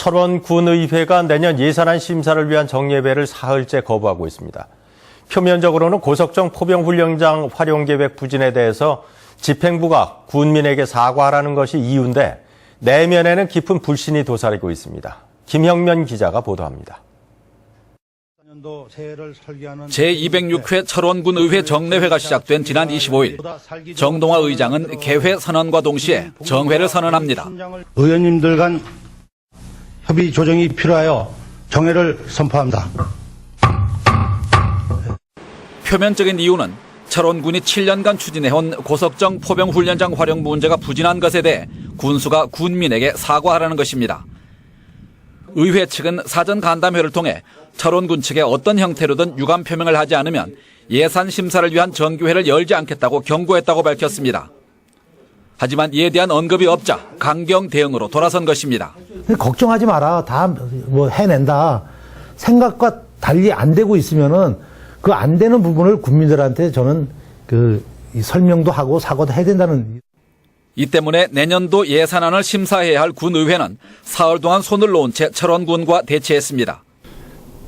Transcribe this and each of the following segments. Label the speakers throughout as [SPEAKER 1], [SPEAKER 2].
[SPEAKER 1] 철원 군의회가 내년 예산안 심사를 위한 정예배를 사흘째 거부하고 있습니다. 표면적으로는 고석정 포병훈련장 활용 계획 부진에 대해서 집행부가 군민에게 사과하라는 것이 이유인데 내면에는 깊은 불신이 도사리고 있습니다. 김형면 기자가 보도합니다.
[SPEAKER 2] 제206회 철원군 의회 정례회가 시작된 지난 25일 정동화 의장은 개회 선언과 동시에 정회를 선언합니다.
[SPEAKER 3] 의원님들 간 협의 조정이 필요하여 정회를 선포합니다.
[SPEAKER 2] 표면적인 이유는 철원군이 7년간 추진해온 고석정 포병훈련장 활용 문제가 부진한 것에 대해 군수가 군민에게 사과하라는 것입니다. 의회 측은 사전 간담회를 통해 철원군 측에 어떤 형태로든 유감 표명을 하지 않으면 예산 심사를 위한 정기회를 열지 않겠다고 경고했다고 밝혔습니다. 하지만 이에 대한 언급이 없자 강경 대응으로 돌아선 것입니다.
[SPEAKER 4] 걱정하지 마라. 다 뭐 해낸다. 생각과 달리 안 되고 있으면은 그 안 되는 부분을 국민들한테 저는 그이 설명도 하고 사과도 해야 된다는
[SPEAKER 2] 이 때문에 내년도 예산안을 심사해야 할 군의회는 사흘 동안 손을 놓은 채 철원군과 대치했습니다.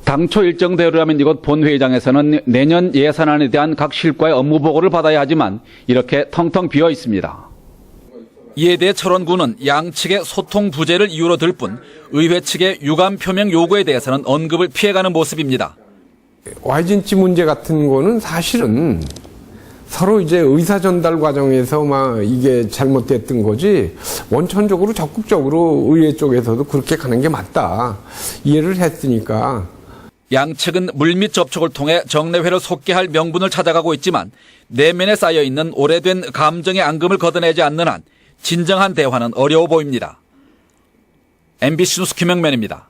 [SPEAKER 2] 당초 일정대로라면 이곳 본회의장에서는 내년 예산안에 대한 각 실과의 업무 보고를 받아야 하지만 이렇게 텅텅 비어 있습니다. 이에 대해 철원군은 양측의 소통 부재를 이유로 들 뿐 의회 측의 유감 표명 요구에 대해서는 언급을 피해가는 모습입니다.
[SPEAKER 5] 와이진치 문제 같은 거는 사실은 서로 이제 의사 전달 과정에서 막 이게 잘못됐던 거지 원천적으로 적극적으로 의회 쪽에서도 그렇게 가는 게 맞다 이해를 했으니까
[SPEAKER 2] 양측은 물밑 접촉을 통해 정례회를 속개할 명분을 찾아가고 있지만 내면에 쌓여 있는 오래된 감정의 앙금을 걷어내지 않는 한 진정한 대화는 어려워 보입니다. MBC 뉴스 김영면입니다.